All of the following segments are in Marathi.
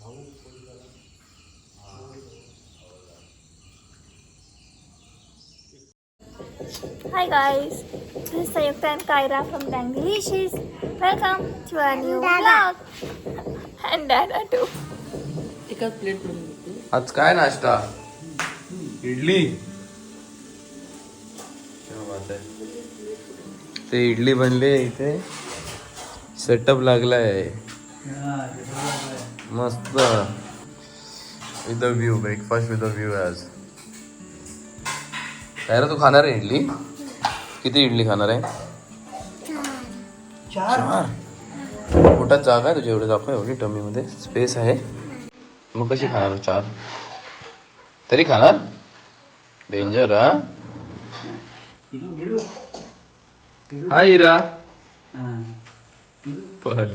Hi guys, this is Sayukta and Kyra from Dang Delicious. Welcome to our new vlog. And Dada too. एकाच प्लेट आज काय नाश्ता इडली ते इडली बनले इथे सेटअप लागलाय मस्त. With view breakfast with view आज काय रे तू खाणार आहे इडली? किती इडली खाणार आहे? चार. पोटात जागा आहे तुझ्या एवढे दाखव एवढी टमी मध्ये स्पेस आहे. मग कशी खाणार चार? तरी खाणार? डेंजर हा? हा. हिरा पण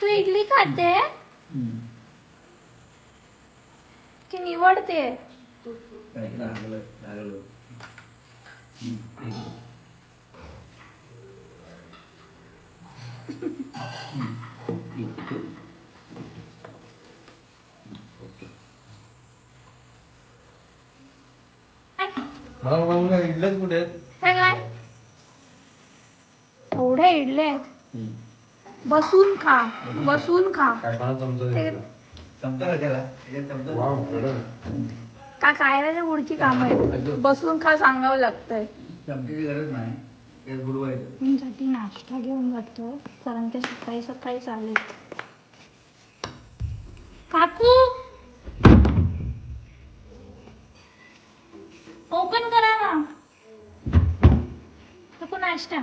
तू इडली खाते? की निवडते? इडलंच कुठे एवढ्या इडले आहेत. बसून खा बसून खा. का काय पुढची काम आहेत बसून खा सांगावं लागतंय. मी साठी नाश्ता घेऊन जातो कारण ते सकाळी सकाळी चालेल काकू! ओपन करा ना. नको नाश्ता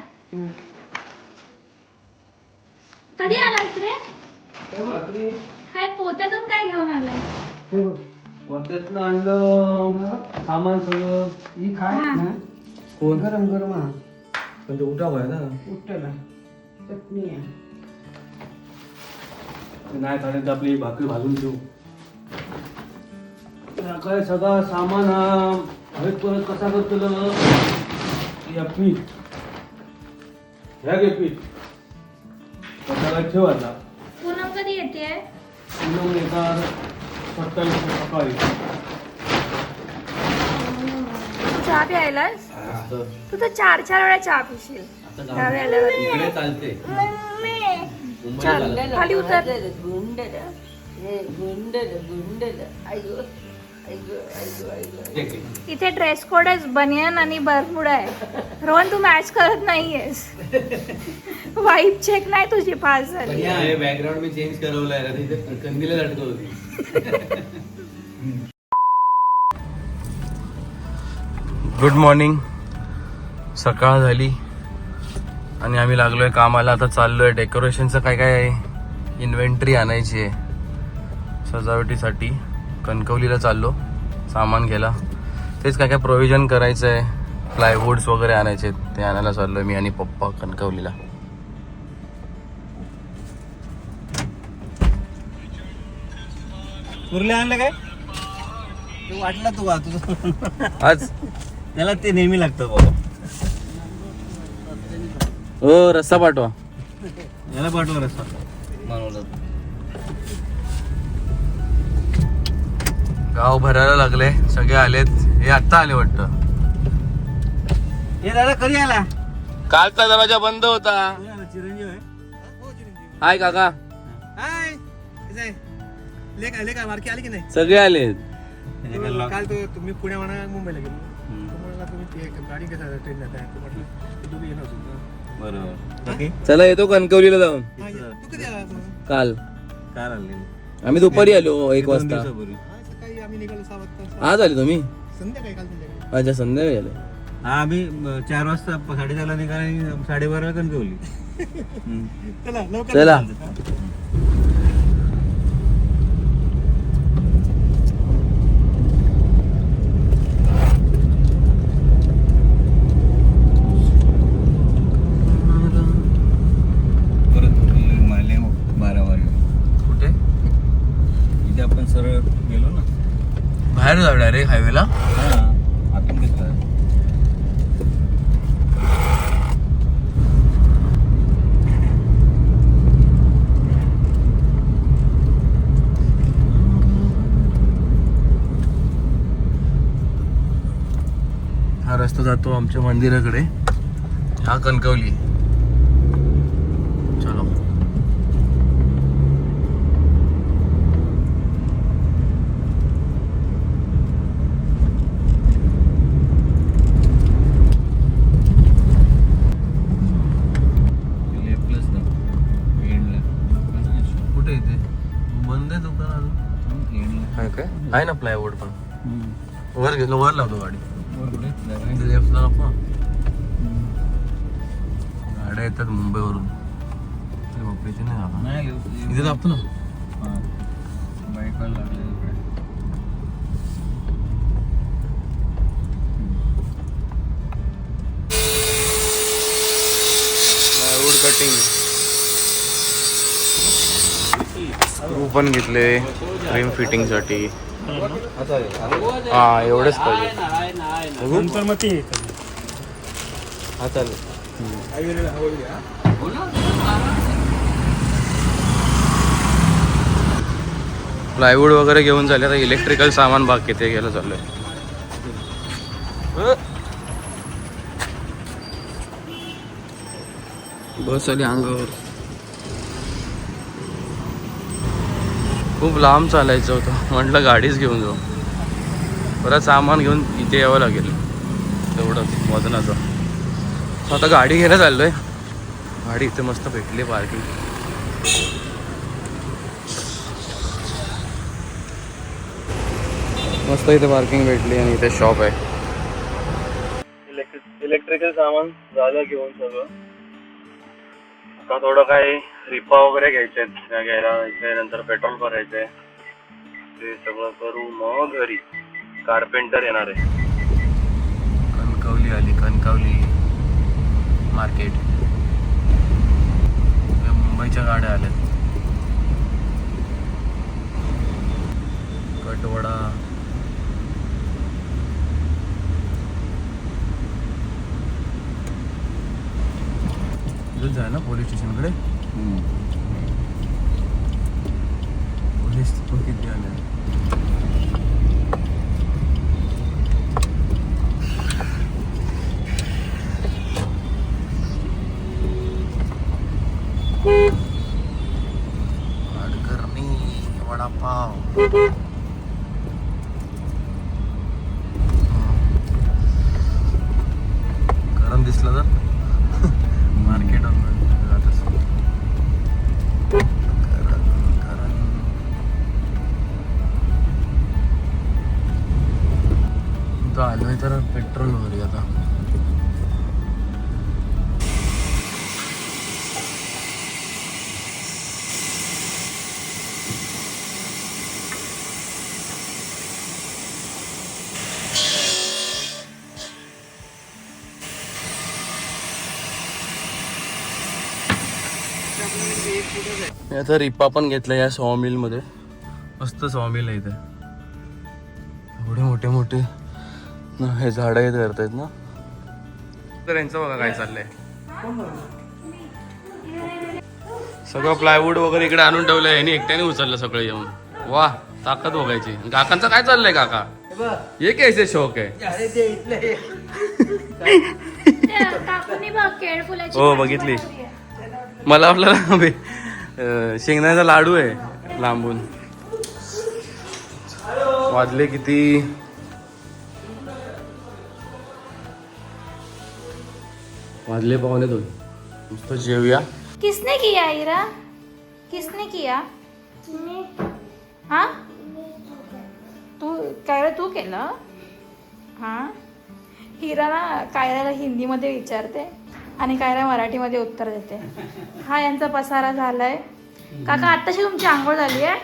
कधी आलास रे काय पोत्यातून काय घेऊन आलाय? कोणत्यातनं आणलं सामान सगळं. ही खाय. ना कोण? गरम गरम हा. पण ते उठाव आहे ना. उठला चटणी आहे. नाही खाण्यात आपली भाकरी भाजून ठेवू. काय सगळा सामान हा हवेत परत कसा करतो या पीठ ह्या घे पीठ. ठेवायचा पूनम कधी येते पूनम येतात सत्तावीस सकाळी चहा प्यायलास? तू तर चार चार वेळा चहा पिशील. गावी आल्यावर इकडे चालते. मम्मी. चल खाली उतर. गुंडल गुंडल. गुंडल आयो इथे ड्रेस कोड आहे बनियन आणि बरमुडा आहे. रोहन तू मॅच करत नाहीयेस. वाईफ चेक नाही तुझी पास झाली. बॅकग्राऊंड मी चेंज करवलाय. ना तिथे कंदीला लटकवली गुड मॉर्निंग सकाळ झाली. आणि आम्ही लागलोय कामाला. आता चाललोय. डेकोरेशनचं काय काय आहे? इन्व्हेंटरी आणायची आहे. सजावटीसाठी. कणकवलीला चाललो. सामान घ्यायला. तेच काय काय प्रोव्हिजन करायचं आहे प्लायवूड्स वगैरे आणायचे ते आणायला चाललोय मी आणि पप्पा कणकवलीला. कुर्ले आणलं काय? ते वाटला तू वा तुझं. आज? त्याला ते नेहमी लागतं बाबा. हो रस्सा पाठवा. याला पाठवा रस्ता गाव भरायला लागले. सगळे आलेत. हे आत्ता आले वाटतं. हे दादा कधी आला? कालचा दरवाजा बंद होता. चिरंजीव आहे. हाय काका. हाय. कसं आहे? लेक लेक मार्की आली की नाही? सगळे आलेत. काल तो तुम्ही पुण्यावरून मुंबईला गेलो. तुम्हाला तुम्ही ते गाडी कसं ट्रेन जात आहे म्हटलं तुम्ही येणार होतो. ना. बरोबर चला येतो कणकवलीला जाऊन. हा, ये. तू कधी आला होता? काल. काल आले आम्ही दुपारी आलो एक वाजता. आम्ही निघालो सहा वाजता. आज आले तुम्ही? संध्याकाळी काल संध्याकाळी. अच्छा संध्याकाळी आले. हा आम्ही अं, चार वाजता साडेचारला निघाला आणि साडेबाराला कणकवली. चला लवकर चला परत मारले बारा वाजले कुठे इथे आपण सरळ गेलो ना बाहेर जाऊ डायरेक्ट हायवेला हा आतून दिसतात हा रस्ता जातो आमच्या मंदिराकडे. हा कणकवली. चलो. कुठे येते बंद आहे दुकान अजून? आहे काय? आहे ना प्लायवूड पण. वर गेलो वर लावतो गाडी. गाड्या येतात मुंबईवरून. अरे बापरे, इथे नाही. नाही ना? हा. लागले वूड कटिंग स्क्रू पण घेतले रिम फिटिंगसाठी. हा एवढंच पाहिजे. बघू? नंतर मग ते हा चालेल. प्लायवूड वगैरे घेऊन झाले आता इलेक्ट्रिकल सामान बाकी ते घ्यायला चाललंय. बस आली अंगावर. खूप लांब चालायचं होतं. म्हटलं गाडीच घेऊन जाऊ. परत सामान घेऊन इथे यावं लागेल. तेवढंच वजनाचं. आता गाडी घ्यायला चाललोय. गाडी इथे मस्त भेटली पार्किंग मस्त इथे पार्किंग भेटली आणि इथे शॉप आहे. इलेक्ट्रिकल सामान झालं घेऊन सगळं. आता थोडं काय रिपा वगैरे घ्यायचे घ्यायला नंतर पेट्रोल भरायचंय ते सगळं करू मग घरी. कारपेंटर येणार आहे. कणकवली आली कणकवली. मार्केट मुंबईच्या गाड्या आल्यात. कटवडा. आहे ना पोलीस स्टेशनकडे पोलीस किती आले करणी वडापाव मी आता रिपा पण घेतला या सॉमिलमध्ये. मस्त सॉमिल आहे इथे. एवढे मोठे मोठे. न, हे झाड आहेत करतायत ना. तर यांचं बघा काय चाललंय. सगळं प्लायवूड वगैरे इकडे आणून ठेवलंय. यांनी एकट्याने उचललं सगळं येऊन. वा ताकद बघायची. काकांचं काय चाललंय काका? हे कैसे शौक आहे? हो, बघितली. मला आपल्याला शेंगदाण्याचा लाडू आहे लांबून. वाजले किती? वाजले पावणे दोन. नुसतं जेवूया. किसने किया इरा? किसने किया? हा? तू काय तू केलं? हा? हिरा ना कायराला हिंदीमध्ये विचारते. आणि कायरा मराठीमध्ये उत्तर देते. हा यांचा पसारा झालाय. काका आत्ताशी तुमची आंघोळ झाली आहे?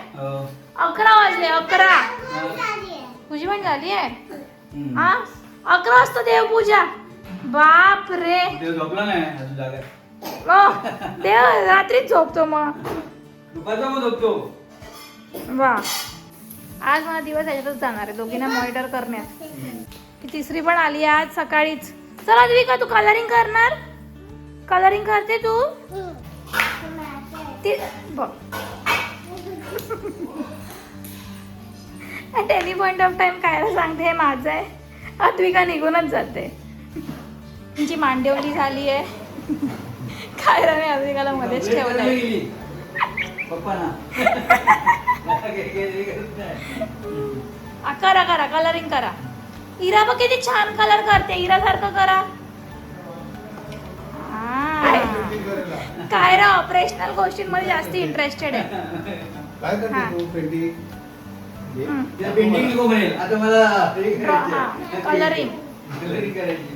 अकरा वाजले अकरा. तुझी पण झाली आहे? हा? अकरा वाजता देवपूजा. बाप रे. देव रात्रीच झोपतो मग. झोपतो. वा. आज मला दिवस याच्यातच जाणार आहे दोघींना मॉनिटर करण्यात. तिसरी पण आली आज सकाळीच. चला द्विका तू कलरिंग करणार? कलरिंग करते तू? ती बघ. At any point of time कायला सांगते हे माझं आहे. अद्विका निघूनच जाते. तिची मांडेवली झाली आहे. कायराने अद्विकाला मध्येच ठेवलंय. पप्पा ना. आ, करा करा कलरिंग करा. इरा बघ किती छान कलर करते. इरा सारखं करा. काय रा ऑपरेशनल गोष्टींमध्ये जास्त इंटरेस्टेड आहे. काय हा. करते तू पेंटिंग? म्हणेल आता मला करायची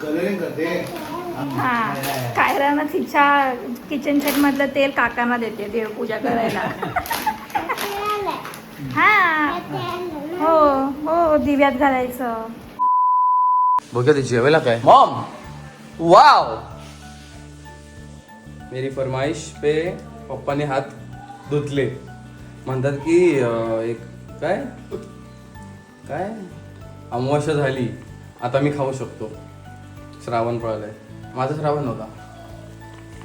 कलरिंग करते. हा. कायरानं तिच्या किचन सेट मधलं तेल काकांना देते देवपूजा करायला. हा. हो हो दिव्यात घालायचं. बघा ते जेवायला काय? मॉम! वाव मेरी फरमाइश पे पप्पाने हात धुतले. म्हणतात की अं, एक काय? काय? अमावस्या झाली. आता मी खाऊ शकतो. श्रावण पळालाय. माझा श्रावण नव्हता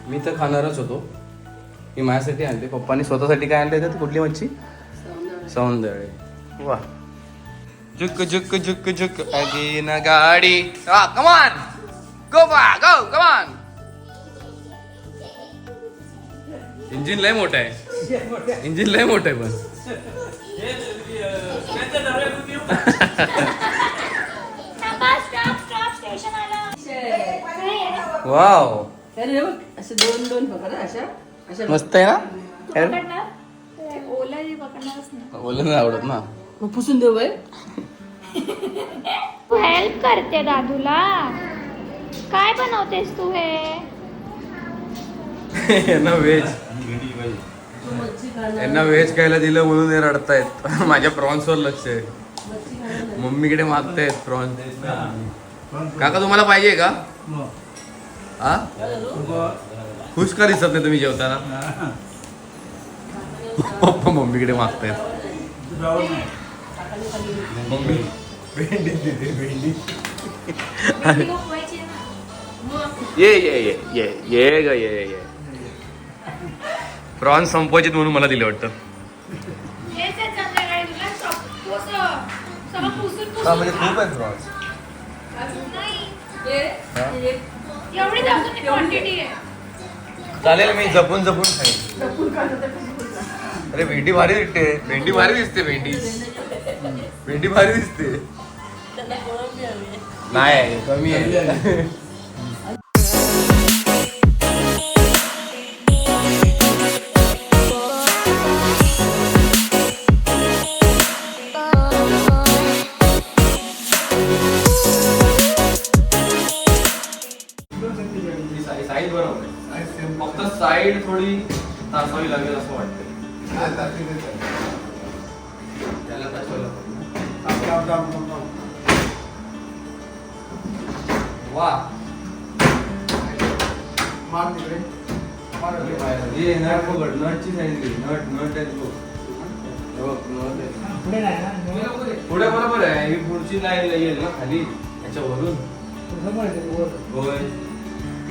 मी तर खाणारच होतो. मी माझ्यासाठी आणले पप्पाने स्वतःसाठी काय आणले त्यात? कुठली मच्छी? सौंदर्य. वा. जुक जुक जुक जुक अगेन गाडी. हा कमान इंजिन लय मोठं आहे. इंजिन लय मोठं आहे पण. वाव. असं दोन दोन पकड अशा अशा मस्त आहे ना? ओला नाही आवडत ना? मग पुसून देऊ बाई. तू हेल्प करते दादूला. काय बनवतेस तू हे? यांना व्हेज तू मच्छी खाणार यांना व्हेज खायला दिलं म्हणून हे रडतायत. माझ्या प्रॉन्स वर लक्ष आहे. मम्मीकडे मागतायत प्रॉन्स. काका तुम्हाला पाहिजे का? हा खुश का दिसत नाही तुम्ही जेवताना. पप्पा मम्मीकडे मागतायत. मम्मी. भेंडी भेंडी ये ये ये ये ये ग ये ये. प्रॉन्स संपवायचे म्हणून मला दिले वाटतं. म्हणजे खूप आहे प्रॉन्स. एवढी दाखवून क्वांटिटी आहे. चालेल मी जपून जपून खाईन. अरे भेंडी भारी दिसते. भेंडी भारी दिसते भेंडी. भेंडी भारी दिसते. नाही कमी आहे. साईड बरोबर आहे फक्त साईड थोडी तासावी लागेल असं वाटतं त्याला वा. मार तिकडे. मार तिकडे. ये नट बघ नटची साईज घे नट नट आहे बघ. पुढे बरोबर आहे. ही पुढची लाईन येईल ना खाली? याच्यावरून समोर आहे ते वर. होय.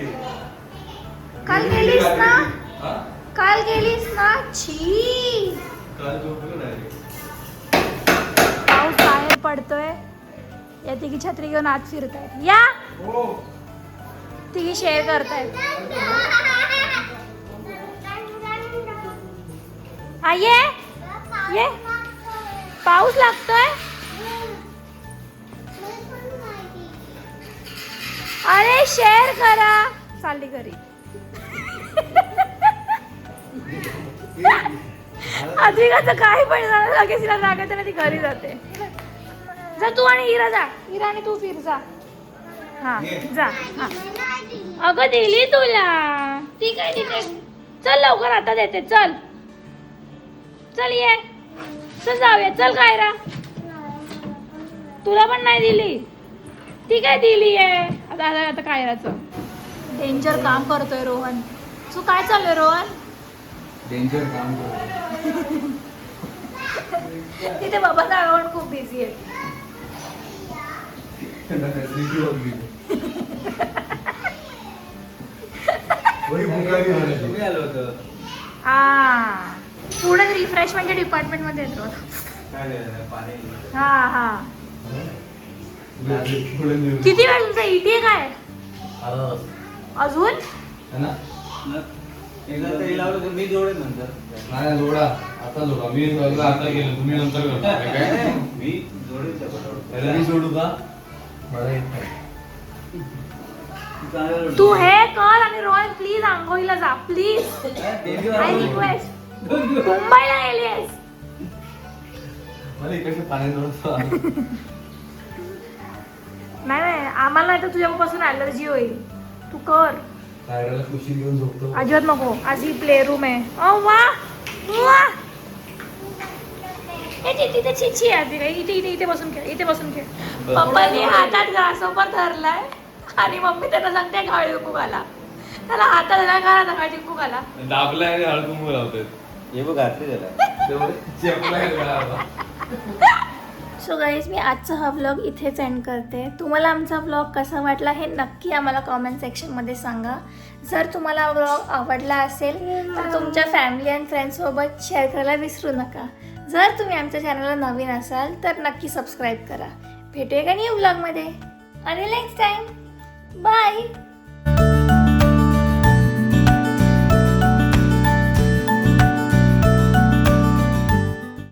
केली गेलीस ना? काल गेलीस ना? छी. पाऊस बाहेर पडतोय. या तिघी छत्री घेऊन आत फिरतायत. या. तिघी शेअर करतायत. हा ये. ये. पाऊस लागतोय? अरे शेअर करा. चालली घरी. अधिकाचं काही पण झालं लगेच तिला राग येते ना ती घरी जाते. जा तू आणि हिरा जा. हिरा आणि तू फिर जा. हा जा हा. अगं दिली तुला. ती काय तिथे? चल लवकर आता देते चल. चल ये. चल जाऊया. चल काय रा? तुला पण नाही दिली. ती काय दिली आहे? आता आता आता कायराचं डेंजर काम करतोय रोहन. तू काय चाललंय रोहन? डेंजर काम करतो तिथे बाबा रोहन खूप बिझी आहे. तुम्ही आलो होतं. हा. पुढे रिफ्रेशमेंटच्या डिपार्टमेंटमध्ये येतो काय झालं? पाणी? हा. हा? किती वेळ तुमचा इटी आहे काय? अजून? न- एकदा तरी लावलं तर मी नंतर. नाही लोडा आता लोडा मी आता गेलो. तुम्ही नंतर करता. काय? मी. त्याला सोडू का? मला येत नाही चांगलं जोडेन. तू हे कर आणि रोहन प्लीज आंघोळीला जा. प्लीज. आय. रिक्वेस्ट. मुंबईला गेलीस मला इकडच्या पाण्यात नव्हतं नाही नाही आम्हाला नाही तर तुझ्यापासून अलर्जी होईल. तू कर. घेऊन झोपतो. अजिबात नको. आज ही प्ले रूम आहे. ओ वा! वा! ए, ति- तिथे छिची आहे तिथे इथे इथे इथे बसून खेळ इथे बसून खेळ. पप्पानी हातात घासोपर धरलाय आणि मम्मी त्याला सांगते हळदी कुंकू घाला. त्याला हातात धरला घाला हळदी कुंकू घाला. दाबलाय आणि हळकुंकू लावतात हे बघ घातली त्याला. सो गाईज मी आजचा हा व्लॉग इथेच एंड करते. तुम्हाला आमचा व्लॉग कसा वाटला हे नक्की आम्हाला कॉमेंट सेक्शनमध्ये सांगा. जर तुम्हाला हा व्लॉग आवडला असेल तर तुमच्या फॅमिली अँड फ्रेंड्ससोबत शेअर करायला विसरू नका. जर तुम्ही आमच्या चॅनलला नवीन असाल तर नक्की सबस्क्राईब करा. भेटूया का न्यू व्लॉगमध्ये आणि नेक्स्ट टाईम बाय